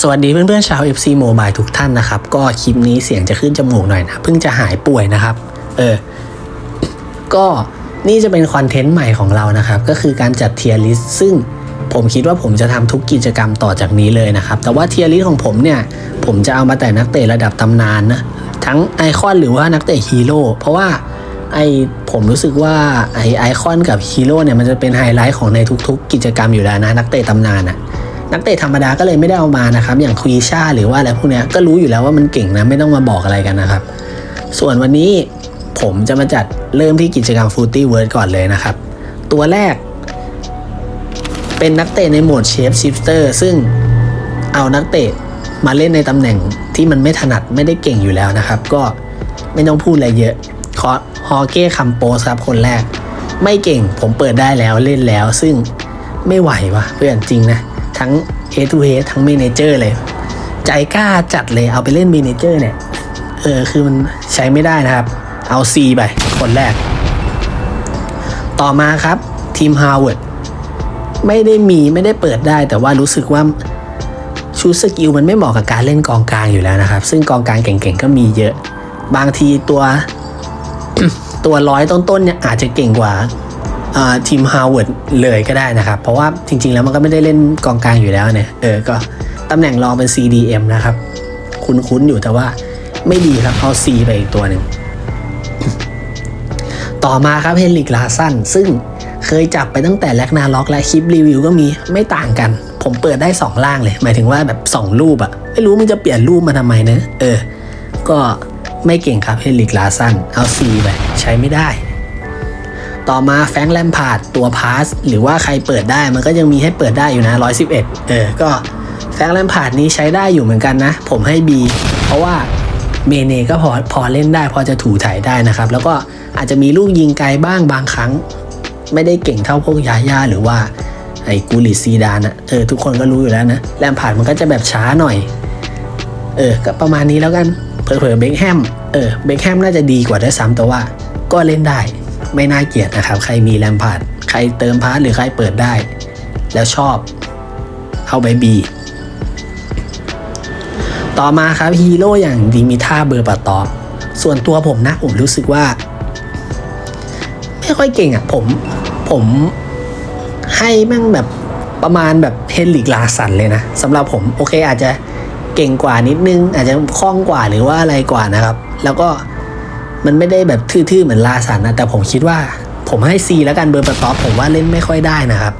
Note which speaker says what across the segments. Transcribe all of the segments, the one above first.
Speaker 1: สวัสดีเพื่อนๆชาว FC Mobile ทุกท่านนะครับ ก็คลิปนี้เสียงจะขึ้นจมูกหน่อยนะเพิ่งจะหายป่วยนะครับ เออ ก็นี่จะเป็นคอนเทนต์ใหม่ของเรานะครับ ก็คือการจัดเทียร์ลิสต์ซึ่งผมคิดว่าผมจะทำทุกกิจกรรมต่อจากนี้เลยนะครับ แต่ว่าเทียร์ลิสต์ของผมเนี่ย ผมจะเอามาแต่นักเตะระดับตำนานนะ ทั้งไอคอนหรือว่านักเตะฮีโร่เพราะว่าไอผมรู้สึกว่าไอไอคอนกับฮีโร่เนี่ยมันจะเป็นไฮไลท์ของในทุก ๆ กิจกรรมอยู่แล้วนะนักเตะตำนานอะ นักเตะธรรมดาก็เลยไม่ได้เอามานะครับ อย่างคุยชาหรือว่าอะไรพวกนี้ก็รู้อยู่แล้วว่ามันเก่งนะไม่ต้องมาบอกอะไรกันนะครับ ส่วนวันนี้ผมจะมาจัดเริ่มที่กิจกรรมฟูตี้เวิร์ดก่อนเลยนะครับ ตัวแรก เป็นนักเตะในโหมดเชฟชิฟเตอร์ซึ่งเอานักเตะมาเล่นในตำแหน่งที่มันไม่ถนัดไม่ได้เก่งอยู่แล้วนะครับ ก็ไม่ต้องพูดอะไรเยอะคอฮอเก้คัมโปสครับคนแรก ไม่เก่งผมเปิดได้แล้วเล่นแล้วซึ่งไม่ไหววะเพื่อนจริงนะ ทั้ง A to H ทั้งเมนเจอร์เลย ใจกล้าจัดเลยเอาไปเล่นเมนเจอร์เนี่ย เออ คือมันใช้ไม่ได้นะครับ เอา C ไป คนแรก ต่อมาครับทีมฮาวเวิร์ดไม่ได้มีไม่ได้เปิดได้ แต่ว่ารู้สึกว่าชุดสกิลมันไม่เหมาะกับการเล่นกองกลางอยู่แล้วนะครับ ซึ่งกองกลางเก่งๆก็มีเยอะ บางทีตัวตัวร้อยต้นๆเนี่ยอาจจะเก่งกว่า ทีมฮาวเวิร์ดเลยก็ได้นะครับ เพราะว่าจริง ๆ แล้วมันก็ไม่ได้เล่นกองกลางอยู่แล้วเนี่ยเออก็ตำแหน่งรองเป็น CDM นะครับ คุ้นๆอยู่แต่ว่าไม่ดีครับเอา C ไปอีกตัวหนึ่งต่อมาครับเฮนริกลาสันซึ่งเคยจับไปตั้งแต่แลกนาล็อกและคลิปรีวิวก็มีไม่ต่างกัน ผมเปิดได้ 2 ล่างเลย หมายถึงว่าแบบ 2 รูปอะไม่รู้มึงจะเปลี่ยนรูปมาทำไมนะ เออ ก็ไม่เก่งครับเฮนริกลาสันเอา C ไปใช้ไม่ได้ ต่อมาแฟงแลมพาดตัวพาสหรือว่าใครเปิดได้มันก็ยังมีให้เปิดได้อยู่นะ 111 เออ ก็แฟงแลมพาดนี้ใช้ได้อยู่เหมือนกันนะ ผมให้ B เพราะว่าเมเน่ก็พอพอเล่นได้พอจะถูถ่ายได้นะครับ แล้วก็อาจจะมีลูกยิงไกลบ้างบางครั้ง ไม่ได้เก่งเท่าพวกยาย่าหรือว่าไอ้กูลิซีดานะเออทุกคนก็รู้อยู่แล้วนะแลมพาดมันก็จะแบบช้าหน่อย เออ ก็ประมาณนี้แล้วกันเผลอๆเบคแฮมเออเบคแฮมน่าจะดีกว่าด้วยซ้ำแต่ว่าก็เล่นได้ ไม่น่าเกลียดนะครับ ใครมีแรมพาร์ดใครเติมพาร์ทหรือใครเปิดได้ แล้วชอบเอาไปบีต่อมาครับฮีโร่อย่างดิมิท่าเบอร์ปาตอฟส่วนตัวผมนะผมรู้สึกว่า ไม่ค่อยเก่งอะ่ะผมผมให้แม่งแบบประมาณแบบเฮนริกลาสันเลยนะสำหรับผมโอเคอาจจะเก่งกว่านิดนึง อาจจะคล่องกว่าหรือว่าอะไรกว่านะครับ แล้วก็ มันไม่ได้แบบทื่อๆเหมือนลาสันนะแต่ผมคิดว่า ผมให้ C แล้วกันเบอร์ปะตอปผมว่าเล่นไม่ค่อยได้นะครับ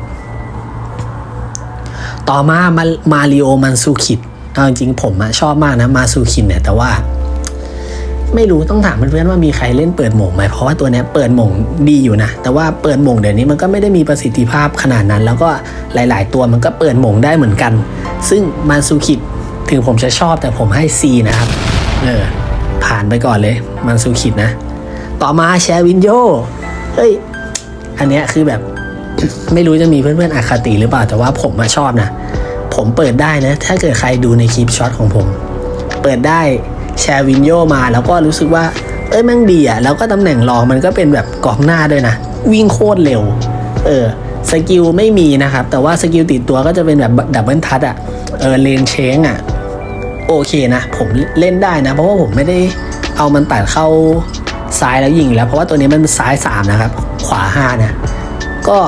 Speaker 1: ต่อมามามาริโอมันซูคิดเอาจริงๆผมอะชอบมากนะมาซูคินเนี่ยแต่ว่า ไม่รู้ต้องถามเพื่อนๆว่ามีใครเล่นเปิดหม่งไหมเพราะว่าตัวเนี้ยเปิดหม่งดีอยู่นะ แต่ว่าเปิดหม่งเดี๋ยวนี้มันก็ไม่ได้มีประสิทธิภาพขนาดนั้น แล้วก็หลาย ๆ ตัวมันก็เปิดหม่งได้เหมือนกัน ซึ่งมันซูคิดถึงผมจะชอบแต่ผมให้ C นะครับ เออ ผ่านไปก่อนเลย มันซูคิดนะ ต่อมาแชร์วินโยเฮ้ย อันเนี้ยคือแบบ ไม่รู้จะมีเพื่อนๆอคติหรือเปล่า แต่ว่าผมมาชอบนะ ผมเปิดได้นะ ถ้าเกิดใครดูในคลิปช็อตของผม เปิดได้แชร์วินโยมาแล้วก็รู้สึกว่า เอ้ยแม่งดีอะแล้วก็ตำแหน่งรองมันก็เป็นแบบกองหน้าด้วยนะ วิ่งโคตรเร็ว เออสกิลไม่มีนะครับ แต่ว่าสกิลติดตัวก็จะเป็นแบบดับเบิลทัชอะเออเลนเชงอะ โอเคนะ ผมเล่นได้นะ เพราะว่าผมไม่ได้เอามันตัดเข้าซ้ายแล้วยิงแล้ว เพราะว่าตัวนี้มันซ้าย 3 นะครับ ขวา 5 นะ ก็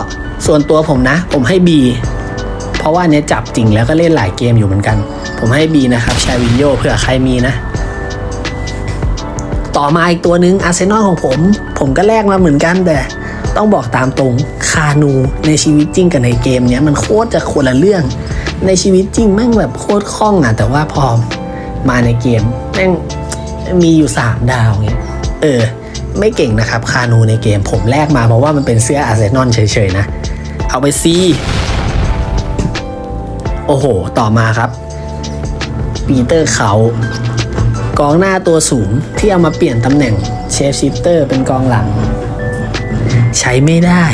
Speaker 1: ส่วนตัวผมนะ ผมให้ B เพราะว่าเนี้ยจับจริงแล้วก็เล่นหลายเกมอยู่เหมือนกัน ผมให้ B นะครับแชาวินโยเผื่อใครมีนะ ต่อมาอีกตัวนึงอาร์เซนอลของผม ผมก็แลกมาเหมือนกันแต่ต้องบอกตามตรงคานูในชีวิตจริงกับในเกมเนี้ยมันโคตรจะคนละเรื่อง ในชีวิตจริงแม่งแบบโคตรคล่องอะแต่ว่าพอมาในเกมแม่งมีอยู่ 3 ดาวเงี้ยเออ ไม่เก่งนะครับ คานูในเกมผมแลกมาเพราะว่ามันเป็นเสื้ออาร์เซนอลเฉยๆนะ เอาไปซีโอ้โห ต่อมาครับ ปีเตอร์เขากองหน้าตัวสูงที่เอามาเปลี่ยนตำแหน่งเชฟชิฟเตอร์เป็นกองหลัง ใช้ไม่ได้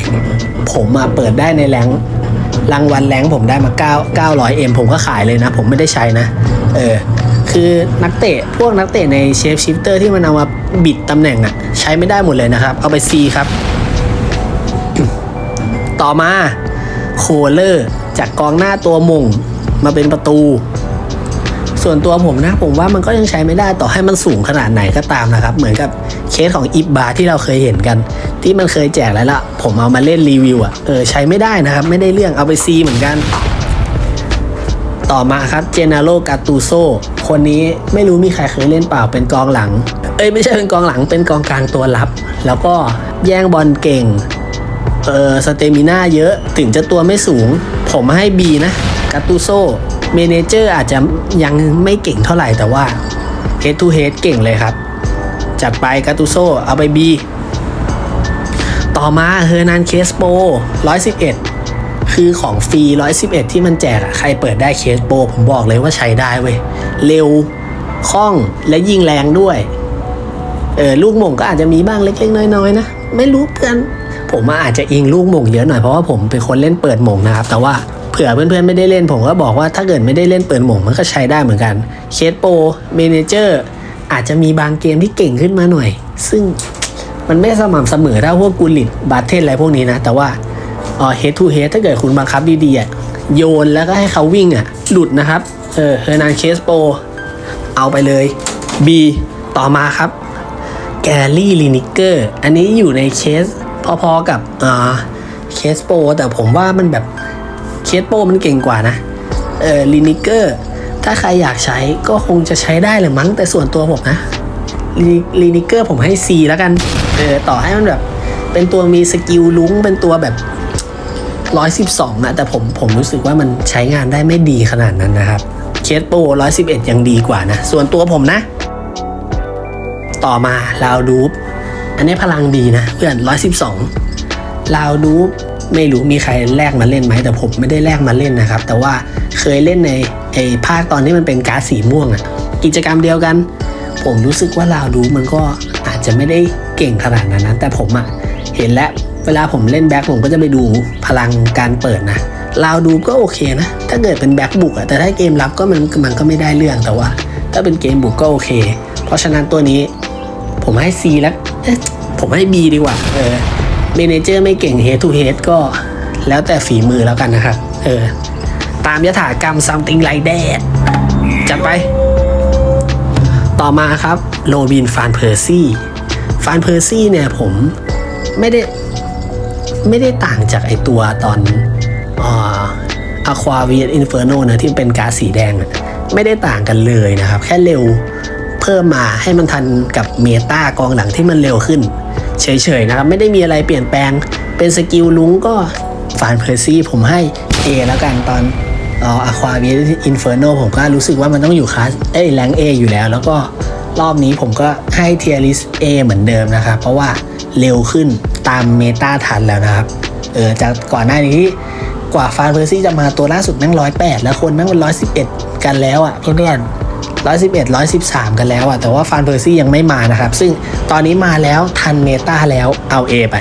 Speaker 1: ผมมาเปิดได้ในแรง รางวัลแรงผมได้มา9 900 M ผมก็ขายเลยนะ ผมไม่ได้ใช้นะ เออ คือนักเตะ พวกนักเตะในเชฟชิฟเตอร์ที่มันเอามาบิดตำแหน่งอะใช้ไม่ได้หมดเลยนะครับ เอาไป C ครับ ต่อมาโคเลอร์จากกองหน้าตัวมุงมาเป็นประตู ส่วนตัวผมนะ ผมว่ามันก็ยังใช้ไม่ได้ต่อให้มันสูงขนาดไหนก็ตามนะครับ เหมือนกับเคสของอิบบาที่เราเคยเห็นกัน ที่มันเคยแจกแล้วล่ะ ผมเอามาเล่นรีวิวอะ เออใช้ไม่ได้นะครับ ไม่ได้เรื่องเอาไปซีเหมือนกัน ต่อมาครับเจเนโรกาตูโซคนนี้ไม่รู้มีใครเคยเล่นเปล่าเป็นกองหลัง เอ้ยไม่ใช่เป็นกองหลังเป็นกองกลางตัวรับ แล้วก็แย่งบอลเก่ง เออสเตมิน่าเยอะถึงจะตัวไม่สูง ผมให้ B นะกาตูโซเมเนเจอร์อาจจะยังไม่เก่งเท่าไหร่แต่ว่า Head to Head เก่งเลยครับ จัดไปกาตูโซเอาไป B ต่อมาเฮอร์นันเคสโป111 คือของฟรี 111 ที่มันแจกอะใครเปิดได้เคสโปผมบอกเลยว่าใช้ได้เว้ย เร็วคล่องและยิงแรงด้วย เออลูกหม่งก็อาจจะมีบ้างเล็ก ๆ น้อย ๆ นะ ไม่รู้เพื่อน ผมอาจจะอิงลูกหม่งเยอะหน่อยเพราะว่าผมเป็นคนเล่นเปิดหม่งนะครับ แต่ว่าเผื่อเพื่อนๆไม่ได้เล่นผมก็บอกว่าถ้าเกิดไม่ได้เล่นเปิดหม่งมันก็ใช้ได้เหมือนกันเคสโปเมเนเจอร์อาจจะมีบางเกมที่เก่งขึ้นมาหน่อย ซึ่ง มันไม่สม่ำเสมอเท่าพวกกูลิตบาเทนอะไรพวกนี้นะ แต่ว่าอ๋อ head to head ถ้าเกิดคุณบังคับดีๆโยนแล้วก็ให้เขาวิ่งอะ หลุดนะครับ เออเฮอร์นานเคสโป เอาไปเลย B ต่อมาครับแกลลี่ลินิเกอร์อันนี้อยู่ในเคสพอๆกับอ่าเคสโป แต่ผมว่ามันแบบเคสโปมันเก่งกว่านะ เออลินิเกอร์ถ้าใครอยากใช้ก็คงจะใช้ได้เลยมั้งแต่ส่วนตัวผมนะลีนิเกอร์ผมให้ C แล้วกัน เออต่อให้มันแบบ เป็นตัวมีสกิลลุ้งเป็นตัวแบบ112อะแต่ผมผมรู้สึกว่ามันใช้งานได้ไม่ดีขนาดนั้นนะครับเคสโป111ยังดีกว่านะ ส่วนตัวผมนะ ต่อมาลาวดูปอันนี้พลังดีนะเพื่อน112ลาวดูปไม่รู้มีใครแลกมาเล่นไหมแต่ผมไม่ได้แลกมาเล่นนะครับ แต่ว่าเคยเล่นในไอ้ภาคตอนที่มันเป็นการ์ดสีม่วงอะกิจกรรมเดียวกัน ผมรู้สึกว่าลาวดูมันก็อาจจะไม่ได้ เก่งขนาดนั้นนะแต่ผมอะเห็นแล้วเวลาผมเล่นแบ็คผมก็จะไปดูพลังการเปิดนะลาวดูก็โอเคนะ ถ้าเกิดเป็นแบ็คบุกอะแต่ถ้าเกมรับก็มันมันก็ไม่ได้เรื่องแต่ว่า ถ้าเป็นเกมบุกก็โอเค เพราะฉะนั้นตัวนี้ ผมให้ C แล้วผมให้ B ดีกว่า เออเมนเจอร์ไม่เก่ง head to head ก็แล้วแต่ฝีมือแล้วกันนะครับ เออ ตามยถากรรม something like that จัดไป ต่อมาครับโรบินฟานเพอร์ซี่ ฟานเพอร์ซี่เนี่ยผมไม่ได้ไม่ได้ต่างจากไอตัวตอนอะควาเวียนอินเฟอร์โนนะที่เป็นก๊าซสีแดง ไม่ได้ต่างกันเลยนะครับ แค่เร็วเพิ่มมาให้มันทันกับเมตากองหลังที่มันเร็วขึ้น เฉยๆนะครับ ไม่ได้มีอะไรเปลี่ยนแปลงเป็นสกิลลุงก็ฟานเพอร์ซี่ผมให้ A แล้วกันตอนอะควาเวียนอินเฟอร์โนผมก็รู้สึกว่ามันต้องอยู่คลาสเอ้แรง A อยู่แล้วแล้วก็ รอบนี้ผมก็ให้เทียริส A เหมือนเดิมนะครับ เพราะว่าเร็วขึ้นตามเมตาทันแล้วนะครับ เออจากก่อนหน้านี้กว่าฟานเพอร์ซี่จะมาตัวล่าสุดแม่งร้อยแปดแล้วคนแม่งเป็นร้อยสิบเอ็ดกันแล้วอะ่ะเพื่อนๆร้อยสิบเอ็ดร้อยสิบสามกันแล้วอะ่ะแต่ว่าฟานเพอร์ซี่ยังไม่มานะครับ ซึ่งตอนนี้มาแล้วทันเมตาแล้วเอา A ไป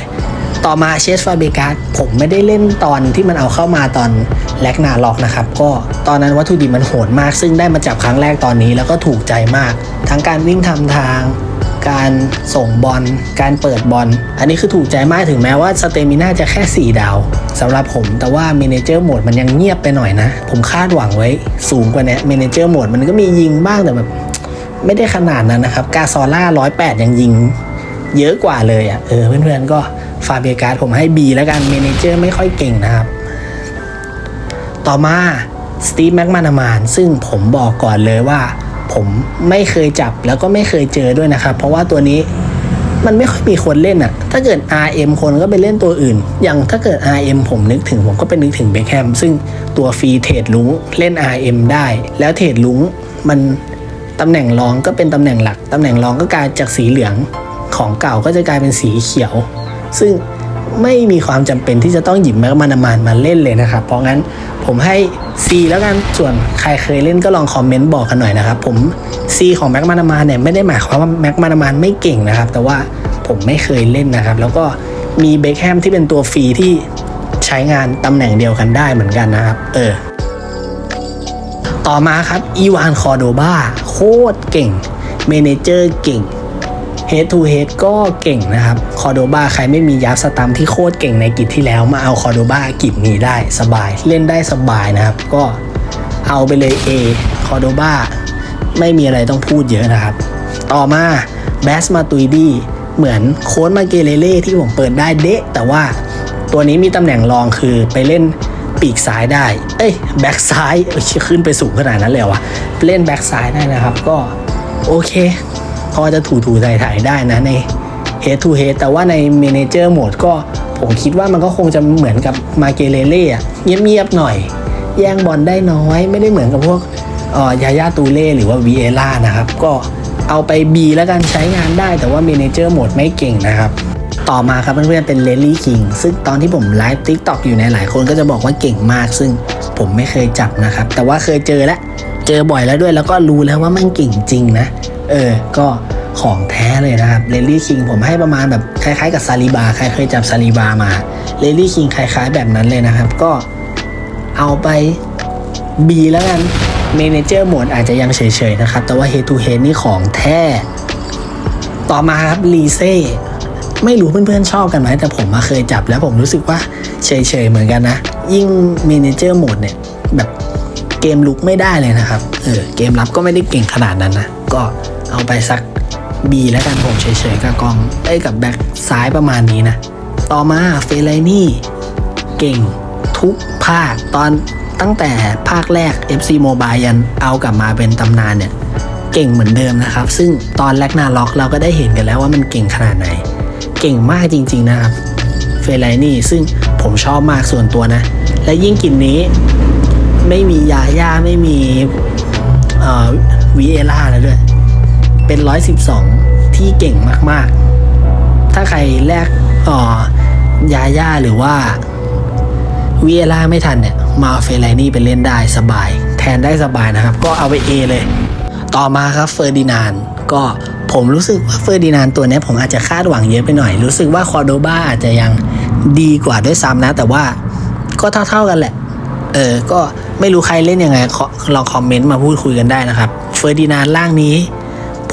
Speaker 1: ต่อมาเชสฟาเบกาสผมไม่ได้เล่นตอนที่มันเอาเข้ามาตอนแลกนาล็อกนะครับ ก็ตอนนั้นวัตถุดิบมันโหดมาก ซึ่งได้มาจับครั้งแรกตอนนี้แล้วก็ถูกใจมาก ทั้งการวิ่งทำทาง การส่งบอลการเปิดบอลอันนี้คือถูกใจมากถึงแม้ว่าสเตมิน่าจะแค่ 4 ดาวสำหรับผมแต่ว่าเมนเจอร์โหมดมันยังเงียบไปหน่อยนะ ผมคาดหวังไว้สูงกว่านี้เมนเจอร์โหมดมันก็มียิงบ้างแต่แบบไม่ได้ขนาดนั้นนะครับกาซอล่า108 ยังยิงเยอะกว่าเลยอะ่ะเออเพื่อนๆก็ ฟาเบียการ์ดผมให้ B แล้วกันเมเนเจอร์ไม่ค่อยเก่งนะครับ ต่อมาสตีฟแม็กมานามานซึ่งผมบอกก่อนเลยว่า ผมไม่เคยจับแล้วก็ไม่เคยเจอด้วยนะครับ เพราะว่าตัวนี้มันไม่ค่อยมีคนเล่นอะ่ะถ้าเกิด RM คนก็ไปเล่นตัวอื่น อย่างถ้าเกิด RM ผมนึกถึงผมก็เป็นนึกถึงเบคแฮมซึ่งตัวฟรีเทรดลุงเล่น RM ได้ แล้วเทรดลุงมันตำแหน่งรองก็เป็นตำแหน่งหลัก ตำแหน่งรองก็กลายจากสีเหลืองของเก่าก็จะกลายเป็นสีเขียว ซึ่งไม่มีความจำเป็นที่จะต้องหยิบแม็กมานามานมาเล่นเลยนะครับ เพราะงั้นผมให้ C แล้วกัน ส่วนใครเคยเล่นก็ลองคอมเมนต์บอกกันหน่อยนะครับ ผม C ของแม็กมานามานเนี่ยไม่ได้หมายความว่าแม็กมานามานไม่เก่งนะครับ แต่ว่าผมไม่เคยเล่นนะครับ แล้วก็มีเบคแฮมที่เป็นตัวฟรีที่ใช้งานตำแหน่งเดียวกันได้เหมือนกันนะครับ เออ ต่อมาครับอีวานคอโดบาโคตรเก่งเมนเจอร์เก่ง Head to Head ก็เก่งนะครับ คอโดบาใครไม่มียับสตัมที่โคตรเก่งในกิจที่แล้วมาเอาคอโดบากิจนี้ได้สบาย เล่นได้สบายนะครับ ก็เอาไปเลย A คอโดบาไม่มีอะไรต้องพูดเยอะนะครับ ต่อมาแบสมาตุยดีเหมือนโค้ดมาเกเลเล่ที่ผมเปิดได้เดะแต่ว่าตัวนี้มีตำแหน่งรองคือไปเล่นปีกซ้ายได้ เอ้ยแบ็กซ้ายขึ้นไปสูงขนาดนั้นเลยเหรอวะเล่นแบ็กซ้ายได้นะครับ ก็โอเค พอจะถูถูๆถ่ายได้นะใน head to head แต่ว่าใน manager mode ก็ผมคิดว่ามันก็คงจะเหมือนกับมาเกเลเล่อะเงียบๆหน่อย แย่งบอลได้น้อย ไม่ได้เหมือนกับพวกออยาย่าตูเล่หรือว่าวีเอล่านะครับ ก็เอาไป B แล้วกันใช้งานได้แต่ว่า manager mode ไม่เก่งนะครับต่อมาครับเพื่อนๆเป็นเลลี่คิงซึ่งตอนที่ผมไลฟ์ทิกตอกอยู่ในหลายคนก็จะบอกว่าเก่งมาก ซึ่งผมไม่เคยจับนะครับ แต่ว่าเคยเจอแล้วเจอบ่อยแล้วด้วยแล้วก็รู้แล้วว่ามันเก่งจริงนะ เออ ก็ของแท้เลยนะครับเลลี่คิงผมให้ประมาณแบบคล้ายๆกับซาลีบาใครเคยจับซาลีบามาเลลี่คิงคล้ายๆ แบบนั้นเลยนะครับ ก็เอาไป B แล้วกันเมนเจอร์หมดอาจจะยังเฉยๆนะครับ แต่ว่า Head to Head นี่ของแท้ ต่อมาครับลีเซ่ไม่รู้เพื่อนๆชอบกันไหมแต่ผมมาเคยจับแล้วผมรู้สึกว่าเฉยๆเหมือนกันนะ ยิ่งเมนเจอร์หมดเนี่ยแบบเกมลุกไม่ได้เลยนะครับ เออเกมรับก็ไม่ได้เก่งขนาดนั้นนะ ก็ เอาไปสัก B แล้วกันผมเฉยๆกับกองเอ้ยกับแบ็คซ้ายประมาณนี้นะ ต่อมาเฟลนี่เก่งทุกภาคตอนตั้งแต่ภาคแรก FC Mobile ยันเอากลับมาเป็นตำนานเนี่ย เก่งเหมือนเดิมนะครับ ซึ่งตอนแรกนาล็อกเราก็ได้เห็นกันแล้วว่ามันเก่งขนาดไหน เก่งมากจริง ๆ นะครับเฟลไนี่ซึ่งผมชอบมากส่วนตัวนะ และยิ่งกลิ่นนี้ไม่มียาย่าไม่มีเอ่อวีเอล่าแล้วด้วย เป็น 112 ที่เก่งมากๆ ถ้าใครแลกอ่อยาย่าหรือว่าวีเอล่าไม่ทันเนี่ย มาเฟลไลนี่ไปเล่นได้สบาย แทนได้สบายนะครับ ก็เอาไป A เลย ต่อมาครับเฟอร์ดินานก็ผมรู้สึกว่าเฟอร์ดินานตัวนี้ผมอาจจะคาดหวังเยอะไปหน่อย รู้สึกว่าคอร์โดบาอาจจะยังดีกว่าด้วยซ้ำนะ แต่ว่าก็เท่าๆกันแหละ เออ ก็ไม่รู้ใครเล่นยังไงลองคอมเมนต์มาพูดคุยกันได้นะครับ เฟอร์ดินานล่างนี้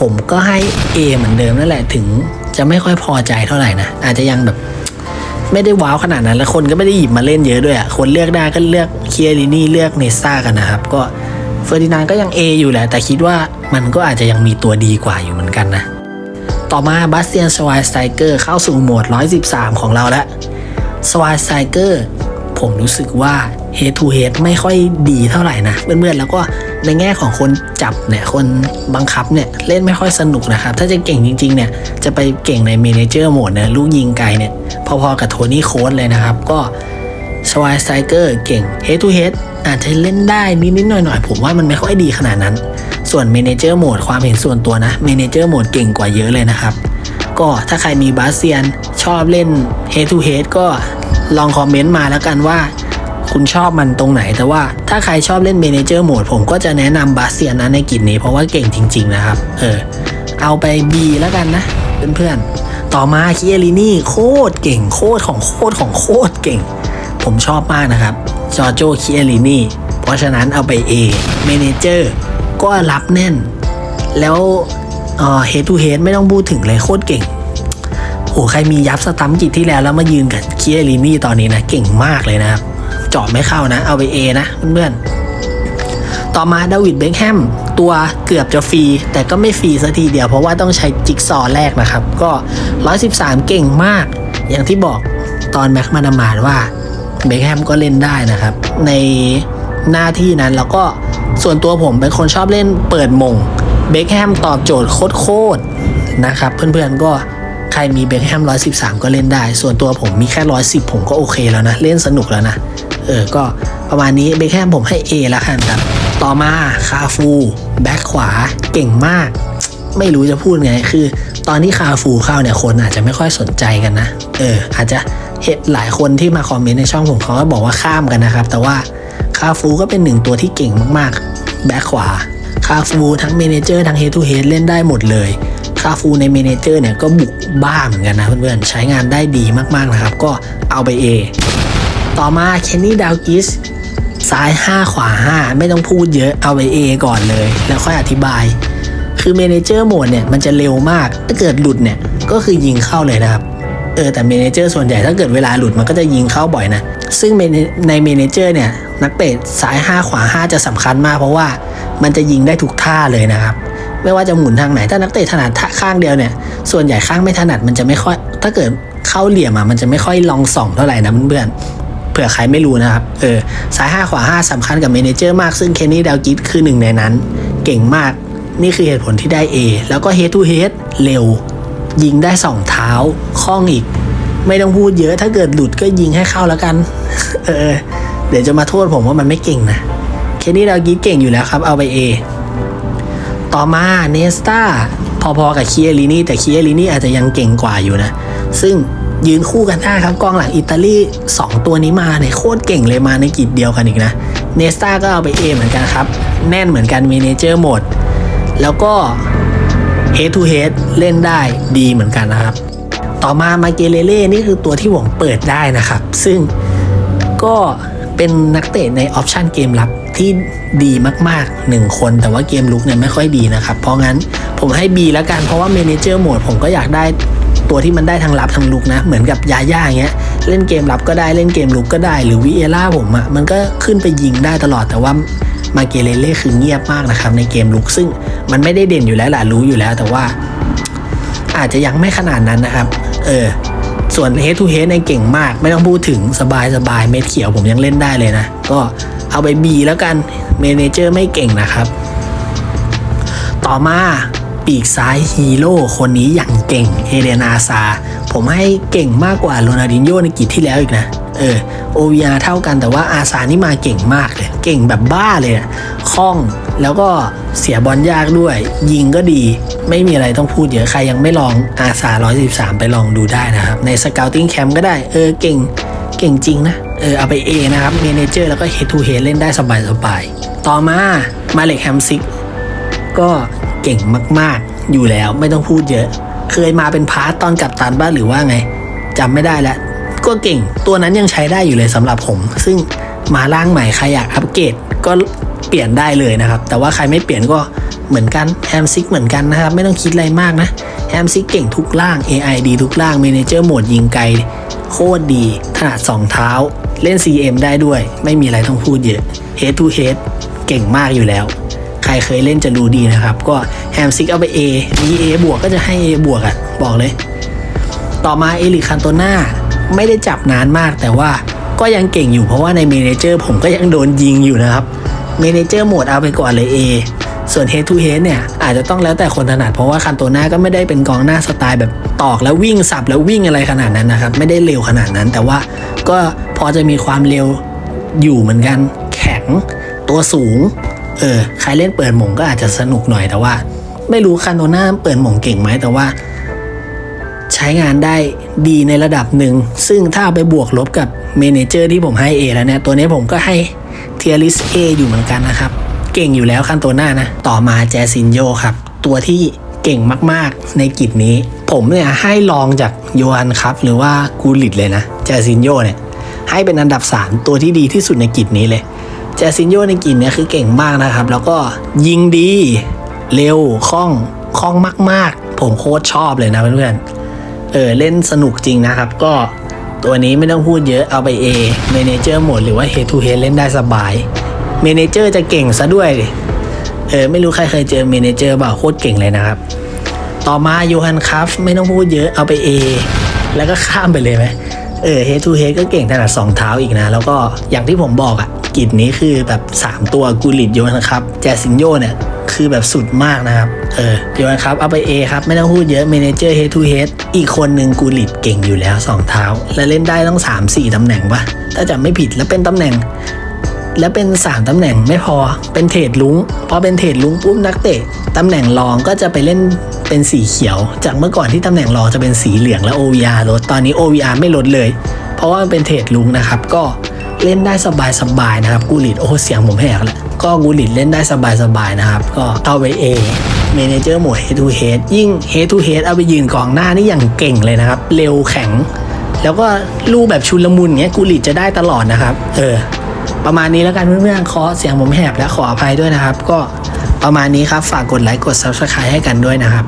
Speaker 1: ผมก็ให้ A เหมือนเดิมนั่นแหละถึงจะไม่ค่อยพอใจเท่าไหร่นะ อาจจะยังแบบ ไม่ได้ว้าวขนาดนั้น แล้วคนก็ไม่ได้หยิบมาเล่นเยอะด้วยอะ คนเลือกได้ก็เลือกเคียรินี่เลือกเนซ่ากันนะครับ ก็เฟอร์ดินานก็ยัง A อยู่แหละ แต่คิดว่ามันก็อาจจะยังมีตัวดีกว่าอยู่เหมือนกันนะ ต่อมาบาสเตียนสวายสไตเกอร์เข้าสู่โหมด113 ของเราแล้วสวายสไตเกอร์ผมรู้สึกว่า Head to Head ไม่ค่อยดีเท่าไหร่นะเพื่อนๆแล้วก็ ในแง่ของคนจับเนี่ยคนบังคับเนี่ยเล่นไม่ค่อยสนุกนะครับ ถ้าจะเก่งจริงๆเนี่ยจะไปเก่งใน Manager โหมดเนะลูกยิงไกลเนี่ยพอๆกับโทนี่โค้ดเลยนะครับ ก็สวายสไตเกอร์เก่ง Head to Head อาจจะเล่นได้นิดๆหน่อยๆผมว่ามันไม่ค่อยดีขนาดนั้น ส่วน Manager โหมดความเห็นส่วนตัวนะ Manager โหมดเก่งกว่าเยอะเลยนะครับ ก็ถ้าใครมีบาสเซียนชอบเล่น Head to Head ก็ลองคอมเมนต์มาแล้วกันว่า คุณชอบมันตรงไหน แต่ว่าถ้าใครชอบเล่น Manager โหมดผมก็จะแนะนำบาสเซียนนะในกิจนี้เพราะว่าเก่งจริง ๆ นะครับ เออ เอาไป B แล้วกันนะ เพื่อนๆ ต่อมาคิเอลินี่โคตรเก่งโคตรของโคตรของโคตรเก่ง ผมชอบมากนะครับจอโจคิเอลินี่เพราะฉะนั้นเอาไป A Manager ก็รับแน่น แล้วเอ่อ Head to Head ไม่ต้องพูดถึงเลยโคตรเก่งโอ้ใครมียับสตัมกิจที่แล้วแล้วมายืนกับคิเอลินี่ตอนนี้นะ เก่งมากเลยนะครับ เจาะไม่เข้านะ เอาไป A นะเพื่อนๆ ต่อมาดาวิดเบคแฮมตัวเกือบจะฟรี แต่ก็ไม่ฟรีสัทีเดียวเพราะว่าต้องใช้จิ๊กซอว์แรกนะครับ ก็ 113 เก่งมาก อย่างที่บอกตอนแม็กมานามาดว่าเบคแฮมก็เล่นได้นะครับ ในหน้าที่นั้นแล้วก็ส่วนตัวผมเป็นคนชอบเล่นเปิดมงเบคแฮมตอบโจทย์โคตรๆนะครับ เพื่อนๆก็ใครมีเบคแฮม113 ก็เล่นได้ ส่วนตัวผมมีแค่ 110 ผมก็โอเคแล้วนะ เล่นสนุกแล้วนะ เออก็ประมาณนี้เบคแฮมผมให้ A แล้วกันครับ ต่อมาคาฟู แบ็คขวาเก่งมาก ไม่รู้จะพูดไง คือ ตอนที่คาฟูเข้าเนี่ยคนอาจจะไม่ค่อยสนใจกันนะ เออ อาจจะเห็นหลายคนที่มาคอมเมนต์ในช่องผมเขาก็บอกว่าข้ามกันนะครับ แต่ว่าคาฟูก็เป็นหนึ่งตัวที่เก่งมากๆ แบ็คขวาคาฟูทั้งเมนเจอร์ทั้งเฮดทูเฮดเล่นได้หมดเลยคาฟูในเมนเจอร์เนี่ยก็บุกบ้าเหมือนกันนะเพื่อนๆ ใช้งานได้ดีมากๆนะครับ ก็เอาไป A ต่อมาเคนนี่ดาวกิสซ้าย 5 ขวา 5 ไม่ต้องพูดเยอะเอาไป A ก่อนเลย แล้วค่อยอธิบาย คือเมนเจอร์โหมดเนี่ย มันจะเร็วมาก ถ้าเกิดหลุดเนี่ย ก็คือยิงเข้าเลยนะครับ เออ แต่เมนเจอร์ส่วนใหญ่ถ้าเกิดเวลาหลุดมันก็จะยิงเข้าบ่อยนะ ซึ่งในเมนเจอร์เนี่ย นักเตะซ้าย 5 ขวา 5 จะสำคัญมากเพราะว่ามันจะยิงได้ทุกท่าเลยนะครับ ไม่ว่าจะหมุนทางไหน ถ้านักเตะถนัดข้างเดียวเนี่ย ส่วนใหญ่ข้างไม่ถนัดมันจะไม่ค่อย ถ้าเกิดเข้าเหลี่ยมอะมันจะไม่ค่อยลองส่องเท่าไหร่นะเพื่อนๆ ผื่อใครไม่รู้นะครับ เออซ้ายห้าขวาห้าสำคัญกับเมนเจอร์มากซึ่งเคนนี่ดาวกิทคือหนึ่งในนั้น เก่งมากนี่คือเหตุผลที่ได้ A แล้วก็ head to head เร็ว ยิงได้สองเท้าคล่องอีก ไม่ต้องพูดเยอะถ้าเกิดหลุดก็ยิงให้เข้าแล้วกัน เออ เดี๋ยวจะมาโทษผมว่ามันไม่เก่งนะเคนนี่ดาวกิทเก่งอยู่แล้วครับ เอาไป A ต่อมาเนสตาพอๆกับเคีเอลินี่แต่เคีเอลินี่อาจจะยังเก่งกว่าอยู่นะ ซึ่ง ยืนคู่กันได้ครับกองหลังอิตาลี 2 ตัวนี้มาเนี่ยโคตรเก่งเลยมาในกิจเดียวกันอีกนะเนสตาก็เอาไป A เหมือนกันครับ แน่นเหมือนกันเมเนเจอร์หมด แล้วก็ head to head เล่นได้ดีเหมือนกันนะครับ ต่อมามาเกเลเล่นี่คือตัวที่ผมเปิดได้นะครับ ซึ่งก็เป็นนักเตะในออปชันเกมรับที่ดีมากๆ 1 คน แต่ว่าเกมลุกเนี่ยไม่ค่อยดีนะครับ เพราะงั้นผมให้ B แล้วกันเพราะว่าเมเนเจอร์โหมดผมก็อยากได้ ตัวที่มันได้ทั้งรับทั้งลุกนะ เหมือนกับยาย่าอย่างเงี้ยเล่นเกมรับก็ได้เล่นเกมลุกก็ได้ หรือวิเอล่าผมอะ่ะมันก็ขึ้นไปยิงได้ตลอดแต่ว่ามาเกเลเล่คือเงียบมากนะครับในเกมลุกซึ่งมันไม่ได้เด่นอยู่แล้วแหละรู้อยู่แล้ว แต่ว่า อาจจะยังไม่ขนาดนั้นนะครับเออส่วน head to head ในเก่งมาก ไม่ต้องพูดถึงสบายสบายเม็ดเขียวผมยังเล่นได้เลยนะ ก็เอาไป B แล้วกันเมเนเจอร์ไม่เก่งนะครับ ต่อมา ปีกซ้ายฮีโร่คนนี้อย่างเก่งเอเดนอาซา ผมให้เก่งมากกว่าโรนัลดินโญ่ในกีดที่แล้วอีกนะ เออ OVR เท่ากันแต่ว่าอาซานี่มาเก่งมากเลย เก่งแบบบ้าเลยอะคล่องแล้วก็เสียบอลยากด้วย ยิงก็ดีไม่มีอะไรต้องพูดเยอะใครยังไม่ลองอาซา113 ไปลองดูได้นะครับ ในสเก u ติ้งแคมป์ก็ได้ เออเก่งเก่งจริงนะ เออเอาไป A นะครับเมเนเจอร์แล้วก็ Head to Head เล่นได้สบายๆ ต่อมามาเล็กแฮมซิกก็ เก่งมาก ๆ อยู่แล้วไม่ต้องพูดเยอะ เคยมาเป็นพาร์ตตอนกับตันบ้างหรือว่าไงจำไม่ได้แล้วก็เก่งตัวนั้นยังใช้ได้อยู่เลยสำหรับผม ซึ่งมาล่างใหม่ใครอยากอัปเกรดก็เปลี่ยนได้เลยนะครับ แต่ว่าใครไม่เปลี่ยนก็เหมือนกันแฮมซิกเหมือนกันนะครับ ไม่ต้องคิดอะไรมากนะแฮมซิกเก่งทุกล่าง AI ดีทุกล่างเมนเจอร์โหมดยิงไกล โคตรดี ถนัดสองเท้า เล่น CM ได้ด้วย ไม่มีอะไรต้องพูดเยอะ Head to Head เก่งมากอยู่แล้ว ใครเคยเล่นจะรู้ดีนะครับ ก็แฮมซิกเอาไป A มี A บวกก็จะให้ A บวกอะ่ะ บอกเลย ต่อมาเอลิคันโตนาไม่ได้จับนานมาก แต่ว่าก็ยังเก่งอยู่เพราะว่าในเมเนเจอร์ผมก็ยังโดนยิงอยู่นะครับเมเนเจอร์โหมดเอาไปก่อนเลย A ส่วน Head to Head เนี่ย อาจจะต้องแล้วแต่คนถนัด เพราะว่าคันโตนาก็ไม่ได้เป็นกองหน้าสไตล์แบบตอกแล้ววิ่งสับแล้ววิ่งอะไรขนาดนั้นนะครับ ไม่ได้เร็วขนาดนั้น แต่ว่าก็พอจะมีความเร็วอยู่เหมือนกัน แข็ง ตัวสูง เออใครเล่นเปิดหมงก็อาจจะสนุกหน่อยแต่ว่า ไม่รู้คันโตนาเปิดหมงเก่งไหมแต่ว่า ใช้งานได้ดีในระดับหนึ่ง ซึ่งถ้าเอาไปบวกลบกับเมนเจอร์ที่ผมให้ A แล้วเนี่ย ตัวนี้ผมก็ให้เทียริส A อยู่เหมือนกันนะครับ เก่งอยู่แล้วคันตัวหน้านะ ต่อมาแจซินโยครับ ตัวที่เก่งมากๆในกิจนี้ ผมเนี่ยให้ลองจากโยฮันครับ หรือว่ากูลิตเลยนะแจซินโยเนี่ยให้เป็นอันดับ 3 ตัวที่ดีที่สุดในกิจนี้เลย แจซินโยในกิจเนี่ยคือเก่งมากนะครับ แล้วก็ยิงดี เร็วคล่องคล่องมาก ๆ ผมโคตรชอบเลยนะเพื่อนๆเออเล่นสนุกจริงนะครับ ก็ตัวนี้ไม่ต้องพูดเยอะเอาไป A เมเนเจอร์หมดหรือว่า Head to Head เล่นได้สบายเมเนเจอร์จะเก่งซะด้วย เออไม่รู้ใครเคยเจอเมเนเจอร์เปล่าโคตรเก่งเลยนะครับ ต่อมาโยฮันคัฟไม่ต้องพูดเยอะเอาไป A แล้วก็ข้ามไปเลยไหมเออ Head to Head ก็เก่งถนัดสองเท้าอีกนะ แล้วก็อย่างที่ผมบอกอะ่ะ กิจนี้คือแบบ 3 ตัวกูลิตโยฮันคัฟแจซินโยเนี่ยคือแบบสุดมากนะครับ เออโยนครับ เอาไป A ครับ ไม่ต้องพูดเยอะเมนเจอร์ head to head อีกคนหนึ่งกูลิดเก่งอยู่แล้ว 2 เท้า และเล่นได้ต้อง 3 4 ตำแหน่งปะถ้าจำไม่ผิดแล้วเป็นตำแหน่ง แล้วเป็น 3 ตำแหน่งไม่พอเป็นเทรดลุงพอเป็นเทรดลุงปุ๊บนักเตะตำแหน่งรองก็จะไปเล่นเป็นสีเขียว จากเมื่อก่อนที่ตำแหน่งรองจะเป็นสีเหลืองและ OVR ลดตอนนี้ OVR ไม่ลดเลย เพราะว่ามันเป็นเทรดลุงนะครับก็ เล่นได้สบายๆนะครับกูลิดโอ้เสียงผมแหกแล้วก็กูลิดเล่นได้สบายๆนะครับ ก็เอาไป A เมเนเจอร์โหมด head to head ยิ่ง head to head เอาไปยืนกองหน้านี่อย่างเก่งเลยนะครับ เร็วแข็ง แล้วก็ลูกแบบชุลมุนเงี้ยกูลิดจะได้ตลอดนะครับ เออ ประมาณนี้แล้วกันเพื่อนๆขอเสียงผมแหบและขออภัยด้วยนะครับ ก็ประมาณนี้ครับฝากกดไลค์กด subscribe ให้กันด้วยนะครับ